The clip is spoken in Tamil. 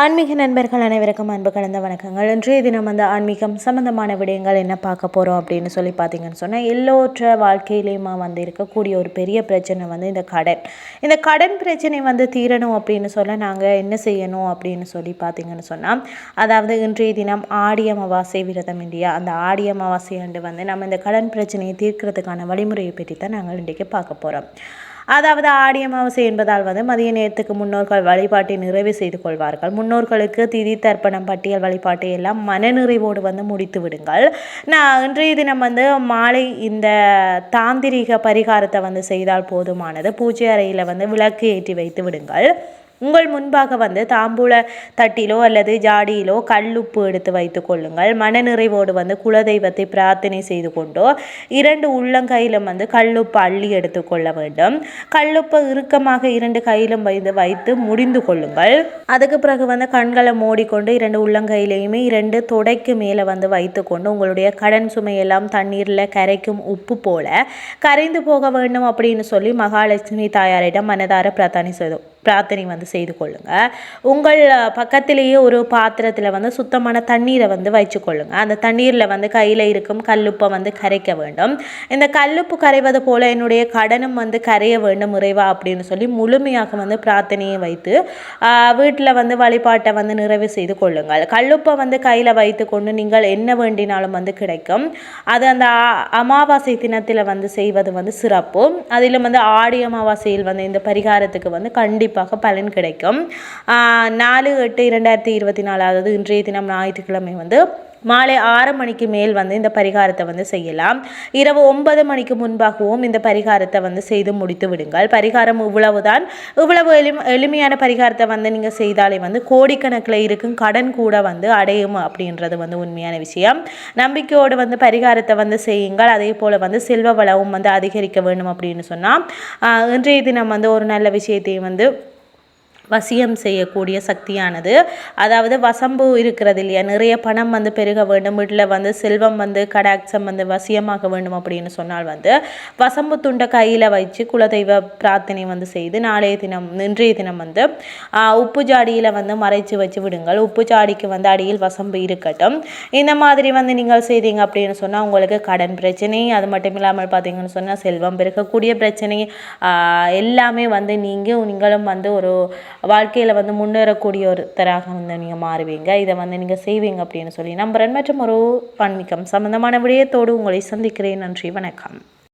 ஆன்மீக நண்பர்கள் அனைவருக்கும் அன்பு கலந்த வணக்கங்கள். இன்றைய தினம் வந்து ஆன்மீகம் சம்பந்தமான விடயங்கள் என்ன பார்க்க போகிறோம் அப்படின்னு சொல்லி பார்த்தீங்கன்னு சொன்னால் எல்லோற்ற வாழ்க்கையிலையுமா வந்து இருக்கக்கூடிய ஒரு பெரிய பிரச்சனை வந்து இந்த கடன். இந்த கடன் பிரச்சனை வந்து தீரணும் அப்படின்னு சொல்ல நாங்கள் என்ன செய்யணும் அப்படின்னு சொல்லி பார்த்தீங்கன்னு சொன்னால் அதாவது இன்றைய தினம் ஆடி அமாவாசை விரதம் இந்தியா அந்த ஆடி அமாவாசை ஆண்டு வந்து நம்ம இந்த கடன் பிரச்சனையை தீர்க்கிறதுக்கான வழிமுறையை பற்றி தான் நாங்கள் இன்றைக்கு பார்க்க போகிறோம் அதாவது ஆடி அமாவாசை என்பதால் வந்து மதிய நேரத்துக்கு முன்னோர்கள் வழிபாட்டை நிறைவு செய்து கொள்வார்கள். முன்னோர்களுக்கு திதி தர்ப்பணம் பட்டியல் வழிபாட்டை எல்லாம் மனநிறைவோடு வந்து முடித்து விடுங்கள். நான் இன்றைய தினம் வந்து மாலை இந்த தாந்திரிக பரிகாரத்தை வந்து செய்தால் போதுமானது. பூஜை அறையில் வந்து விளக்கு ஏற்றி வைத்து விடுங்கள். உங்கள் முன்பாக வந்து தாம்பூல தட்டிலோ அல்லது ஜாடியிலோ கல்லுப்பு எடுத்து வைத்து கொள்ளுங்கள். மனநிறைவோடு வந்து குலதெய்வத்தை பிரார்த்தனை செய்து கொண்டோ இரண்டு உள்ளங்கையிலும் வந்து கல்லுப்பு அள்ளி எடுத்துக்கொள்ள வேண்டும். கல்லுப்பை இறுக்கமாக இரண்டு கையிலும் வைத்து வைத்து முடிந்து கொள்ளுங்கள். அதுக்கு பிறகு வந்து கண்களை மூடிக்கொண்டு இரண்டு உள்ளங்கையிலையுமே இரண்டு தொடைக்கு மேலே வந்து வைத்துக்கொண்டு உங்களுடைய கடன் சுமையெல்லாம் தண்ணீரில் கரைக்கும் உப்பு போல கரைந்து போக வேண்டும் அப்படின்னு சொல்லி மகாலட்சுமி தாயாரிடம் மனதார பிரார்த்தனை செய்தோம். பிரார்த்தனை வந்து செய்து கொள்ளுங்கள் உங்கள் பக்கத்திலேயே ஒரு பாத்திரத்தில் வந்து சுத்தமான தண்ணீரை வந்து வச்சுக்கொள்ளுங்க அந்த தண்ணீரில் வந்து கையில் இருக்கும் கல்லுப்பை வந்து கரைக்க வேண்டும். இந்த கல்லுப்பு கரைவது போல் என்னுடைய கடனும் வந்து கரைய வேண்டும் இறைவா அப்படின்னு சொல்லி முழுமையாக வந்து பிரார்த்தனையை வைத்து வீட்டில் வந்து வழிபாட்டை வந்து நிறைவு செய்து கொள்ளுங்கள். கல்லுப்பை வந்து கையில் வைத்து கொண்டு நீங்கள் என்ன வேண்டினாலும் வந்து கிடைக்கும். அது அந்த அமாவாசை தினத்தில் வந்து செய்வது வந்து சிறப்பு. அதிலும் வந்து ஆடி அமாவாசையில் வந்து இந்த பரிகாரத்துக்கு வந்து கண்டிப்பாக கண்டிப்பாக பலன் கிடைக்கும். நாலு எட்டு இரண்டாயிரத்தி இருபத்தி நாலாவது இன்றைய தினம் ஞாயிற்றுக்கிழமை வந்து மாலை ஆறு மணிக்கு மேல் வந்து இந்த பரிகாரத்தை வந்து செய்யலாம். இரவு ஒன்பது மணிக்கு முன்பாகவும் இந்த பரிகாரத்தை வந்து செய்து முடித்து விடுங்கள். பரிகாரம் இவ்வளவுதான். இவ்வளவு எளி எளிமையான பரிகாரத்தை வந்து நீங்கள் செய்தாலே வந்து கோடிக்கணக்கில் இருக்கும் கடன் கூட வந்து அடையும் அப்படின்றது வந்து உண்மையான விஷயம். நம்பிக்கையோடு வந்து பரிகாரத்தை வந்து செய்யுங்கள். அதே போல் வந்து செல்வ வளமும் வந்து அதிகரிக்க வேண்டும் அப்படின்னு சொன்னால் இன்றைய தினம் வந்து ஒரு நல்ல விஷயத்தையும் வந்து வசியம் செய்யக்கூடிய சக்தியானது. அதாவது வசம்பு இருக்கிறது இல்லையா? நிறைய பணம் வந்து பெருக வேண்டும். வீட்டில் வந்து செல்வம் வந்து கடாட்சம் வந்து வசியமாக வேண்டும் அப்படின்னு சொன்னால் வந்து வசம்பு துண்டை கையில் வச்சு குலதெய்வ பிரார்த்தனை வந்து செய்து நாளைய தினம் இன்றைய தினம் வந்து உப்பு ஜாடியில் வந்து மறைச்சு வச்சு விடுங்கள். உப்பு ஜாடிக்கு வந்து அடியில் வசம்பு இருக்கட்டும். இந்த மாதிரி வந்து நீங்கள் செய்தீங்க அப்படின்னு சொன்னால் உங்களுக்கு கடன் பிரச்சனை அது மட்டும் இல்லாமல் பார்த்தீங்கன்னு சொன்னால் செல்வம் பெருக்கக்கூடிய பிரச்சனை எல்லாமே வந்து நீங்கள் நீங்களும் வந்து ஒரு வாழ்க்கையில் வந்து முன்னேறக்கூடிய ஒருத்தராக வந்து நீங்கள் மாறுவீங்க. இதை வந்து நீங்கள் செய்வீங்க அப்படின்னு சொல்லி நம்புறேன். மற்றும் ஒரு ஆன்மீகம் சம்பந்தமான விடயத்தோடு உங்களை சந்திக்கிறேன். நன்றி. வணக்கம்.